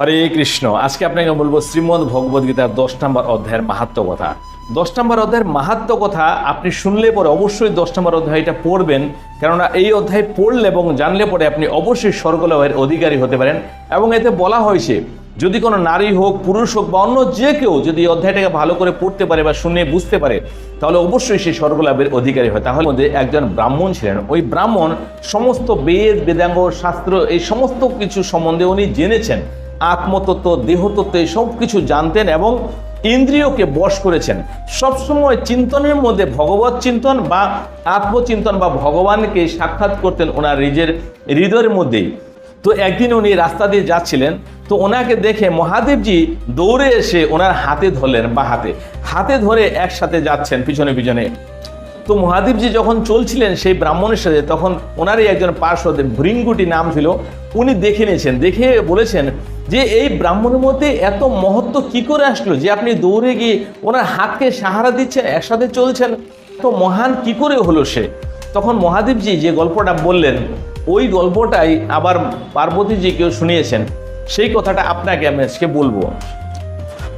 হরে কৃষ্ণ। আজকে আপনাকে বলব শ্রীমদ ভগবদ গীতার দশ নম্বর অধ্যায়ের মাহাত্ম কথা। দশ নম্বর অধ্যায়ের মাহাত্ম কথা আপনি শুনলে পরে অবশ্যই দশ নম্বর অধ্যায়টা পড়বেন, কেননা এই অধ্যায় পড়লে এবং জানলে পরে আপনি অবশ্যই স্বর্গলাভের অধিকারী হতে পারেন এবং এতে বলা হয়েছে, যদি কোনো নারী হোক, পুরুষ হোক বা অন্য যে কেউ যদি অধ্যায়টাকে ভালো করে পড়তে পারে বা শুনে বুঝতে পারে, তাহলে অবশ্যই সেই স্বর্গলাভের অধিকারী হয়। তাহলে মধ্যে একজন ব্রাহ্মণ ছিলেন। ওই ব্রাহ্মণ সমস্ত বেদ, বেদাঙ্গ, শাস্ত্র, এই সমস্ত কিছু সম্বন্ধে উনি জেনেছেন। আত্মতত্ত্ব, দেহতত্ত্ব সব কিছু জানতেন এবং ইন্দ্রিয়কে বশ করেছেন। সবসময় চিন্তনের মধ্যে ভগবত চিন্তন বা আত্মচিন্তন বা ভগবানকে সাক্ষাৎ করতেন ওনার নিজের হৃদয়ের মধ্যেই। তো একদিন উনি রাস্তা দিয়ে যাচ্ছিলেন, তো ওনাকে দেখে মহাদেবজি দৌড়ে এসে ওনার হাতে ধরলেন বা হাতে। হাতে ধরে একসাথে যাচ্ছেন পিছনে পিছনে। তো মহাদেবজি যখন চলছিলেন সেই ব্রাহ্মণের সাথে, তখন ওনারই একজন পার্শ্বদ ভৃঙ্গুটি নাম ছিল, উনি দেখে নিয়েছেন, দেখে বলেছেন যে এই ব্রাহ্মণের মধ্যে এত মহত্ব কি করে আসলো যে আপনি দৌড়ে গিয়ে ওনার হাতকে সাহারা দিচ্ছেন, একসাথে চলছেন? তো মহান কি করে হলো সে? তখন মহাদেবজি যে গল্পটা বললেন, ওই গল্পটাই আবার পার্বতীজি কেউ শুনিয়েছেন। সেই কথাটা আপনাকে আমি আজকে বলব।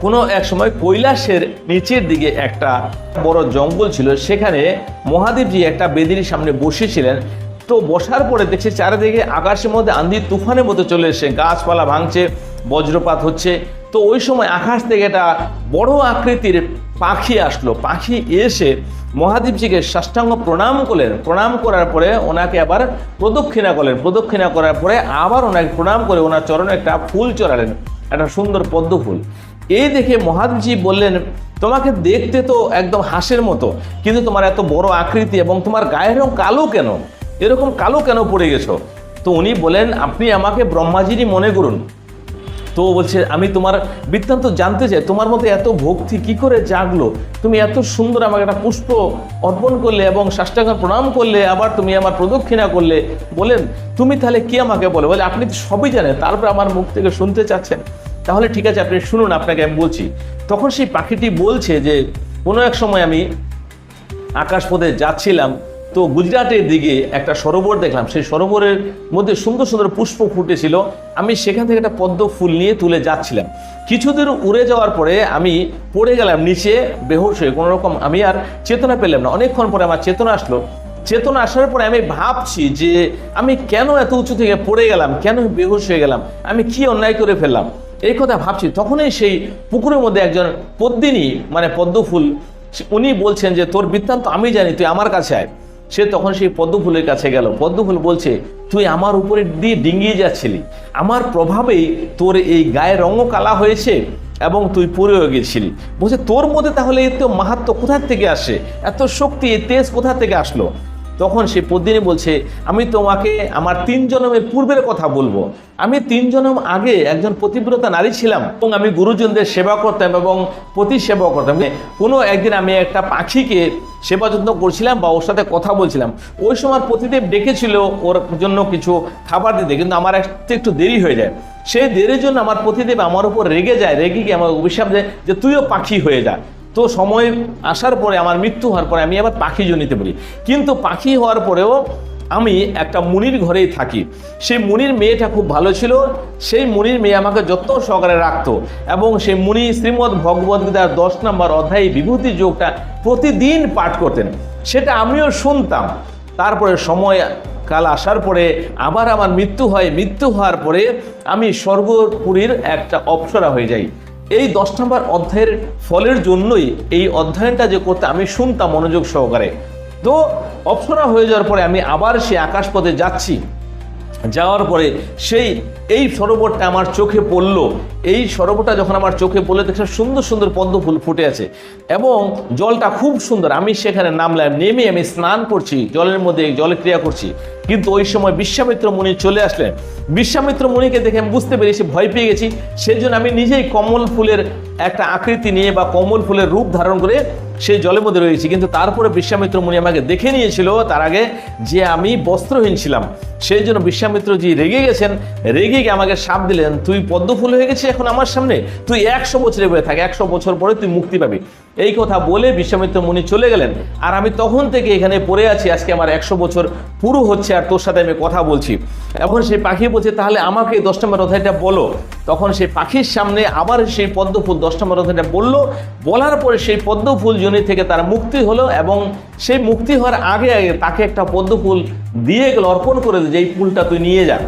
কোনো এক সময় কৈলাসের নিচের দিকে একটা বড় জঙ্গল ছিল, সেখানে মহাদেবজি একটা বেদির সামনে বসেছিলেন। তো বসার পরে দেখছে চারিদিকে আকাশের মধ্যে আন্ধির তুফানের মতো চলে এসে গাছপালা ভাঙছে, বজ্রপাত হচ্ছে। তো ওই সময় আকাশ থেকে একটা বড় আকৃতির পাখি আসলো। পাখি এসে মহাদেবজিকে সাষ্টাঙ্গ প্রণাম করলেন। প্রণাম করার পরে ওনাকে আবার প্রদক্ষিণা করলেন। প্রদক্ষিণা করার পরে আবার ওনাকে প্রণাম করে ওনার চরণে একটা ফুল চড়ালেন। একটা সুন্দর পদ্ম ফুল। এই দেখে মহাদেবজি বললেন, তোমাকে দেখতে তো একদম হাঁসের মতো, কিন্তু তোমার এত বড় আকৃতি এবং তোমার গায়ের রং কালো কেন? এরকম কালো কেন পড়ে গেছো? তো উনি বলেন, আপনি আমাকে ব্রহ্মাজিরই মনে করুন। তো বলছে, আমি তোমার বৃত্তান্ত জানতে চাই, তোমার মধ্যে এত ভক্তি কি করে জাগলো? তুমি এত সুন্দর আমাকে একটা পুষ্প অর্পণ করলে এবং সাষ্টাঙ্গ প্রণাম করলে, আবার তুমি আমার প্রদক্ষিণা করলে। বলেন, তুমি তাহলে কি আমাকে বলে? বলে, আপনি সবই জানেন, তারপর আমার মুখ থেকে শুনতে চাচ্ছেন। তাহলে ঠিক আছে, আপনি শুনুন, আপনাকে আমি বলছি। তখন সেই পাখিটি বলছে যে, কোনো এক সময় আমি আকাশপথে যাচ্ছিলাম, তো গুজরাটের দিকে একটা সরোবর দেখলাম। সেই সরোবরের মধ্যে সুন্দর সুন্দর পুষ্প ফুটেছিল। আমি সেখান থেকে একটা পদ্ম ফুল নিয়ে তুলে যাচ্ছিলাম। কিছুদূর উড়ে যাওয়ার পরে আমি পড়ে গেলাম নিচে, বেহোশ হয়ে। কোনো রকম আমি আর চেতনা পেলাম না। অনেকক্ষণ পরে আমার চেতনা আসলো। চেতনা আসার পরে আমি ভাবছি যে, আমি কেন এত উঁচু থেকে পড়ে গেলাম? কেন বেহুশ হয়ে গেলাম? আমি কি অন্যায় করে ফেললাম? এই কথা ভাবছি, তখনই সেই পুকুরের মধ্যে একজন পদ্মিনী মানে পদ্মফুল উনি বলছেন যে, তোর বৃত্তান্ত আমি জানি, তুই আমার কাছে আয়। সে তখন সেই পদ্মফুলের কাছে গেল। পদ্মফুল বলছে, তুই আমার উপরে দিয়ে ডিঙ্গিয়ে যাচ্ছিলি। আমার প্রভাবেই তোর এই গায়ে রঙও কালা হয়েছে এবং তুই পড়েও গেছিলি। বলছে, তোর মধ্যে তাহলে এত মাহাত্ম কোথার থেকে আসে? এত শক্তি তেজ কোথা থেকে আসলো? তখন সে পদ্মিনী বলছে, আমি তোমাকে, আমার তিন জন্মের পূর্বের কথা বলব। আমি তিন জন্ম আগে একজন পতিব্রতা নারী ছিলাম এবং আমি গুরুজনদের সেবা করতাম এবং প্রতি সেবা করতাম কোনো একদিন আমি একটা পাখিকে সেবা যত্ন করছিলাম বা ওর সাথে কথা বলছিলাম। ওই সময় প্রতিদেব ডেকেছিল ওর জন্য কিছু খাবার দিতে, কিন্তু আমার একটু একটু দেরি হয়ে যায়। সেই দেরির জন্য আমার প্রতিদেব আমার উপর রেগে যায়, রেগে গিয়ে আমার অভিশাপ দেয় যে, তুইও পাখি হয়ে যা। তো সময় আসার পরে, আমার মৃত্যু হওয়ার পরে আমি আবার পাখি জনিতে বলি কিন্তু পাখি হওয়ার পরেও আমি একটা মুনির ঘরেই থাকি। সেই মুনির মেয়েটা খুব ভালো ছিল। সেই মুনির মেয়ে আমাকে যত্ন সহকারে রাখতো এবং সেই মুনি শ্রীমদ্ ভগবদ্গীতার দশ নম্বর অধ্যায়ে বিভূতি যোগটা প্রতিদিন পাঠ করতেন। সেটা আমিও শুনতাম। তারপরে সময় কাল আসার পরে আবার আমার মৃত্যু হয়। মৃত্যু হওয়ার পরে আমি স্বর্গপুরীর একটা অপ্সরা হয়ে যাই। এই দশ নম্বর অধ্যায়ের ফলের জন্যই এই অধ্যয়নটা যে করতে আমি শুনতাম মনোযোগ সহকারে। তো অপসরা হয়ে যাওয়ার পরে আমি আবার সে আকাশপথে যাচ্ছি। যাওয়ার পরে সেই এই সরোবরটা আমার চোখে পড়ল। এই সরোবরটা যখন আমার চোখে পড়লে দেখছি সুন্দর সুন্দর পদ্ম ফুল ফুটে আছে এবং জলটা খুব সুন্দর। আমি সেখানে নামলাম, নেমে আমি স্নান করছি, জলের মধ্যে জলে ক্রিয়া করছি। কিন্তু ওই সময় বিশ্বামিত্র মুনি চলে আসলেন। বিশ্বামিত্র মুনিকে দেখে আমি বুঝতে পেরেছি, ভয় পেয়ে গেছি। সেই জন্য আমি নিজেই কমল ফুলের একটা আকৃতি নিয়ে বা কমল ফুলের রূপ ধারণ করে সেই জলের মধ্যে রয়েছি। কিন্তু তারপরে বিশ্বামিত্র মুনি আমাকে দেখে নিয়েছিল, তার আগে যে আমি বস্ত্রহীন ছিলাম। সেই জন্য বিশ্বামিত্রজি রেগে গেছেন। রেগে কি আমাকে সাপ দিলেন? তুই পদ্ম ফুল হয়ে গেছিস এখন আমার সামনে? তুই একশো বছরে বেড়ে থাক, একশো বছর পরে তুই মুক্তি পাবি। এই কথা বলে বিশ্বামিত্র মুনি চলে গেলেন। আর আমি তখন থেকে এখানে পড়ে আছি, আজকে আমার একশো বছর পুরো হচ্ছে, আর তোর সাথে আমি কথা বলছি। এখন সেই পাখি বলছে, তাহলে আমাকে দশ নম্বর অধ্যায়টা বলো। তখন সেই পাখির সামনে আবার সেই পদ্ম ফুল দশ নম্বর অধ্যায়টা বলল। বলার পরে সেই পদ্ম ফুল জনি থেকে তার মুক্তি হলো এবং সেই মুক্তি হওয়ার আগে আগে তাকে একটা পদ্ম ফুল দিয়ে গেল, অর্পণ করে যে এই ফুলটা তুই নিয়ে যা।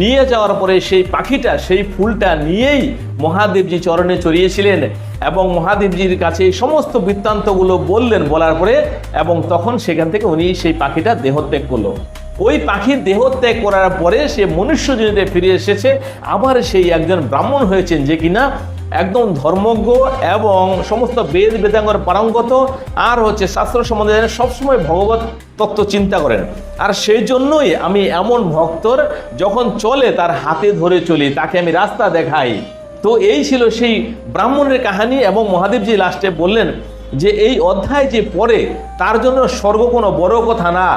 নিয়ে যাওয়ার পরে সেই পাখিটা, সেই ফুলটা নিয়েই মহাদেবজি চরণে চড়িয়েছিলেন এবং মহাদেবজির কাছে এই সমস্ত বৃত্তান্তগুলো বললেন, বলার পরে এবং তখন সেখান থেকে উনি সেই পাখিটা দেহত্যাগ করল। ওই পাখির দেহত্যাগ করার পরে সে মনুষ্য জনিতে ফিরে এসেছে, আবার সেই একজন ব্রাহ্মণ হয়েছেন যে কিনা একদম ধর্মজ্ঞ এবং সমস্ত বেদ বেদাঙ্গর পারঙ্গত, আর হচ্ছে শাস্ত্র সম্বন্ধে সবসময় ভগবত তত্ত্ব চিন্তা করেন। আর সেই জন্যই আমি এমন ভক্তর যখন চলে তার হাতে ধরে চলি, তাকে আমি রাস্তা দেখাই। তো এই ছিল সেই ব্রাহ্মণের কাহিনী এবং মহাদেবজি লাস্টে বললেন যে, এই অধ্যায় যে পড়ে, তার জন্য স্বর্গ কোনো বড় কথা না।